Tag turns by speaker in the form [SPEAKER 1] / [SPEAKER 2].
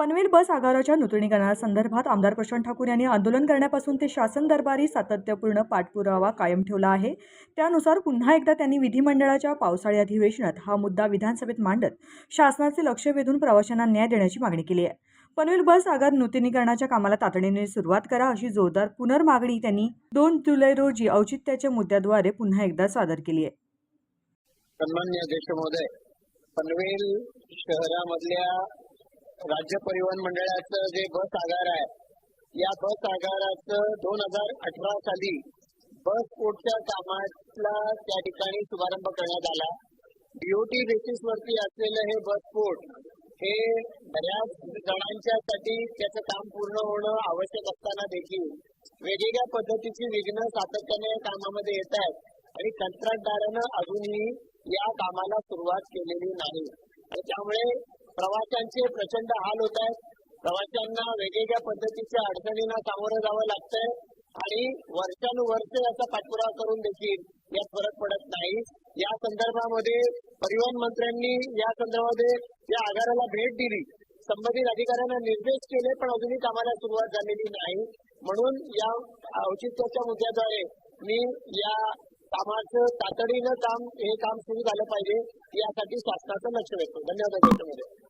[SPEAKER 1] पनवेल बस आगाराच्या नूतनीकरणासंदर्भात आमदार प्रशांत ठाकूर यांनी आंदोलन करण्यापासून ते शासन दरबारी सातत्यपूर्ण पाठपुरावा कायम ठेवला आहे. त्यानुसार पुन्हा एकदा त्यांनी विधिमंडळाच्या पावसाळी अधिवेशनात हा मुद्दा विधानसभेत मांडत शासनाचे लक्ष वेधून प्रवाशांना न्याय देण्याची मागणी केली आहे. पनवेल बस आगार नूतनीकरणाच्या कामाला तातडीने सुरुवात करा अशी जोरदार पुनर्मागणी त्यांनी दोन जुलै रोजी औचित्याच्या मुद्द्याद्वारे पुन्हा एकदा सादर केली आहे.
[SPEAKER 2] सन्मान्य अध्यक्ष महोदय पनवेल शहरामधल्या राज्य परिवहन मंडळाचं जे बस आगार आहे या बस आगाराचं दोन हजार अठरा साली बस कोडच्या कामाला त्या ठिकाणी शुभारंभ करण्यात आला. डीओटी बेसिस वरती असलेलं हे बस कोड हे बऱ्याच जणांच्या साठी त्याचं काम पूर्ण होणं आवश्यक असताना देखील वेगवेगळ्या पद्धतीची विघ्न सातत्याने या कामामध्ये येत आहेत आणि कंत्राटदारानं अजूनही या कामाला सुरुवात केलेली नाही. आणि त्यामुळे प्रवाशांचे प्रचंड हाल होत आहेत. प्रवाशांना वेगवेगळ्या पद्धतीच्या अडचणींना सामोरं जावं लागतंय. आणि वर्षानुवर्ष याचा पाठपुरावा करून देखील यात फरक पडत नाही. या संदर्भामध्ये परिवहन मंत्र्यांनी या संदर्भामध्ये या आगाराला भेट दिली. संबंधित अधिकाऱ्यांना निर्देश केले पण अजूनही कामाला सुरुवात झालेली नाही. म्हणून या औचित्याच्या मुद्द्याद्वारे मी या कामाचं तातडीनं काम हे काम सुरू झालं पाहिजे यासाठी शासनाचं लक्ष वेधतो. धन्यवाद अध्यक्ष